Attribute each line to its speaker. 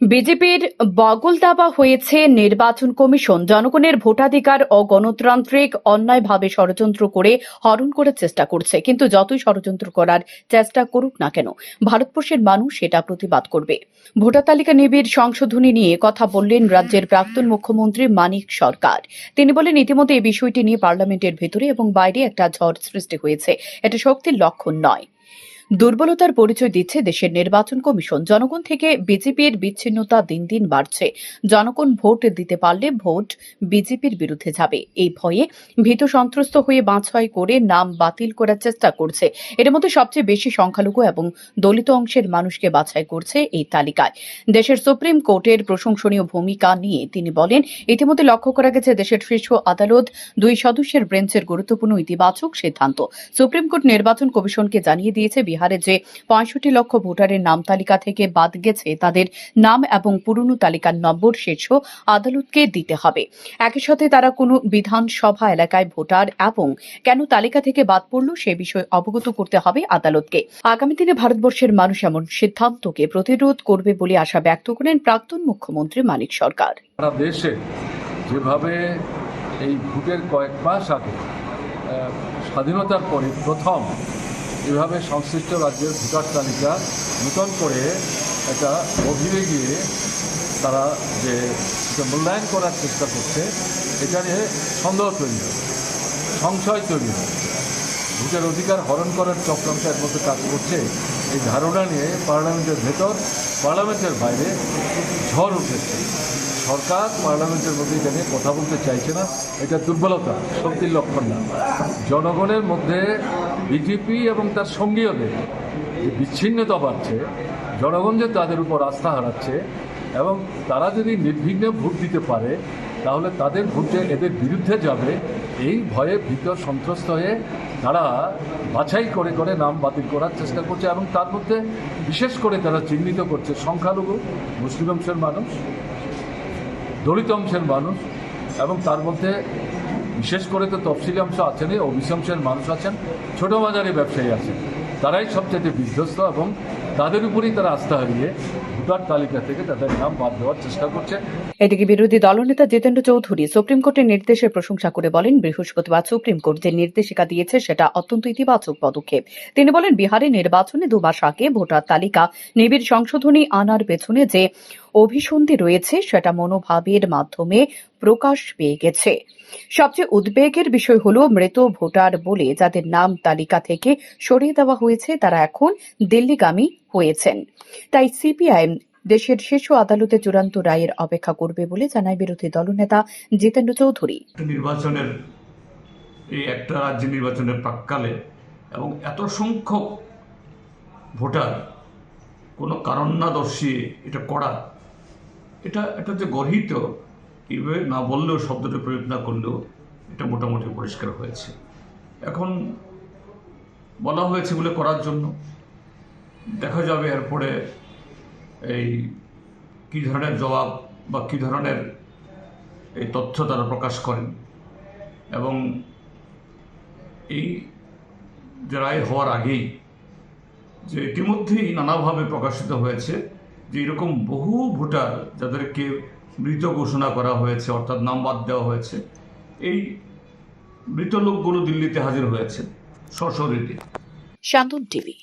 Speaker 1: বিজেপির বগল দাবা হয়েছে নির্বাচন কমিশন। জনগণের ভোটাধিকার ও গণতান্ত্রিক অন্যায়ভাবে ষড়যন্ত্র করে হরণ করার চেষ্টা করছে। কিন্তু যতই ষড়যন্ত্র করার চেষ্টা করুক না কেন, ভারতবর্ষের মানুষ সেটা প্রতিবাদ করবে। ভোটার তালিকা নিবিড় সংশোধনী নিয়ে কথা বললেন রাজ্যের প্রাক্তন মুখ্যমন্ত্রী মানিক সরকার। তিনি বলেন, ইতিমধ্যে এই বিষয়টি নিয়ে পার্লামেন্টের ভেতরে এবং বাইরে একটা ঝড় সৃষ্টি হয়েছে। এটা শক্তির লক্ষণ নয়। দুর্বলতার পরিচয় দিচ্ছে দেশের নির্বাচন কমিশন। জনগণ থেকে বিজেপির বিচ্ছিন্নতা দিন দিন বাড়ছে। জনগণ ভোট দিতে পারলে ভোট বিজেপির বিরুদ্ধে যাবে। এই ভয়ে ভীত সন্ত্রস্ত হয়ে বাছাই করে নাম বাতিল করার চেষ্টা করছে। এর মধ্যে সবচেয়ে বেশি সংখ্যালঘু এবং দলিত অংশের মানুষকে বাছাই করছে এই তালিকায়। দেশের সুপ্রিম কোর্টের প্রশংসনীয় ভূমিকা নিয়ে তিনি বলেন, ইতিমধ্যে লক্ষ্য করা গেছে দেশের শীর্ষ আদালত দুই সদস্যের ব্রেঞ্চের গুরুত্বপূর্ণ ইতিবাচক সিদ্ধান্ত। সুপ্রিম কোর্ট নির্বাচন কমিশনকে জানিয়ে দিয়েছে বিহারে যে পঁয়ষট্টি লক্ষ ভোটারের নাম তালিকা থেকে বাদ গেছে, তাদের নাম এবং পুরনো তালিকার নম্বর শীর্ষ আদালতকে দিতে হবে। একই সাথে তারা কোনো বিধানসভা এলাকায় ভোটার এবং কেন তালিকা থেকে বাদ পড়ল সে বিষয়ে অবগত করতে হবে আদালতকে। আগামী দিনে ভারতবর্ষের মানুষ এমন সিদ্ধান্তকে প্রতিরোধ করবে বলে আশা ব্যক্ত করেন প্রাক্তন মুখ্যমন্ত্রী মানিক সরকার।
Speaker 2: দেশে যেভাবে এই ভোটের কয়েক মাস আগে স্বাধীনতার পরে প্রথম এভাবে সংশ্লিষ্ট রাজ্যের ভোটার তালিকা নূতন করে একটা গভীরে গিয়ে তারা যে মূল্যায়ন করার চেষ্টা করছে, এটা নিয়ে সন্দেহ তৈরি হয় সংশয় তৈরি হয় ভোটের অধিকার হরণ করার চক্রান্ত এর মধ্যে কাজ করছে, এই ধারণা নিয়ে পার্লামেন্টের ভেতর, পার্লামেন্টের বাইরে ঝড় উঠেছে। সরকার পার্লামেন্টের মধ্যে এটা নিয়ে কথা বলতে চাইছে না। এটা দুর্বলতা, শক্তির লক্ষণ না। জনগণের মধ্যে বিজেপি এবং তার সঙ্গীয়দের যে বিচ্ছিন্নতা বাড়ছে, জনগণ যে তাদের উপর আস্থা হারাচ্ছে এবং তারা যদি নির্বিঘ্নে ভোট দিতে পারে, তাহলে তাদের ভোট এদের বিরুদ্ধে যাবে। এই ভয়ে ভীত, সন্ত্রস্ত হয়ে তারা বাছাই করে করে নাম বাতিল করার চেষ্টা করছে এবং তার মধ্যে বিশেষ করে তারা চিহ্নিত করছে সংখ্যালঘু, মুসলিম অংশের মানুষ। দলিত অংশের মানুষ এবং তার মধ্যে বিশেষ করে তো তফসিলি অংশ আছেনই ওবিসি অংশের মানুষ আছেন, ছোট বাজারে ব্যবসায়ী আছেন। তারাই সবচেয়ে বিধ্বস্ত এবং তাদের উপরেই তারা আস্থা হারিয়ে ভোটার তালিকা থেকে তাদের নাম বাদ দেওয়ার চেষ্টা করছে।
Speaker 1: এদিকে বিরোধী দলনেতা জিতেন্দ্র চৌধুরী সুপ্রিম কোর্টের নির্দেশের প্রশংসা করে বলেন, বৃহস্পতিবার সুপ্রিম কোর্ট যে নির্দেশিকা দিয়েছে সেটা অত্যন্ত ইতিবাচক পদক্ষেপ। তিনি বলেন, বিহারে নির্বাচনে দু মাস আগে ভোটার তালিকা, নিবিড় সংশোধনী আনার পেছনে যে অভিসন্ধি রয়েছে, সেটা মনোভাবের মাধ্যমে প্রকাশ পেয়ে গেছে। সবচেয়ে উদ্বেগের বিষয় হল মৃত ভোটার বলে যাদের নাম তালিকা থেকে সরিয়ে দেওয়া হয়েছে, তারা এখন দিল্লিগামী হয়েছেন। তাই সিপিআইএম দেশের শীর্ষ আদালতে চূড়ান্ত রায়ের অপেক্ষা করবে বলে জানায় বিরোধী দলনেতা জিতেন্দ্র চৌধুরী।
Speaker 3: নির্বাচনের, এই একটা রাজ্য নির্বাচনের প্রাককালে এবং এত সংখ্যক ভোটার কোনো কারণ না দর্শিয়ে এটা করা এটা এটা যে গর্হিত এইভাবে না বললেও শব্দটা প্রয়োগ না করলেও এটা মোটামুটি পরিষ্কার হয়েছে। এখন বলা হয়েছে বলে করার জন্য। দেখা যাবে এরপরে এই কী ধরনের জবাব বা কী ধরনের এই তথ্য তারা প্রকাশ করেন। এবং এই যে রায় হওয়ার আগেই যে ইতিমধ্যেই নানাভাবে প্রকাশিত হয়েছে যে এরকম বহু ভোটার যাদেরকে মৃত ঘোষণা করা হয়েছে, অর্থাৎ নাম বাদ দেওয়া হয়েছে, এই মৃত লোকগুলো দিল্লিতে হাজির হয়েছে, সশরীরে।
Speaker 1: শান্তন টিভি।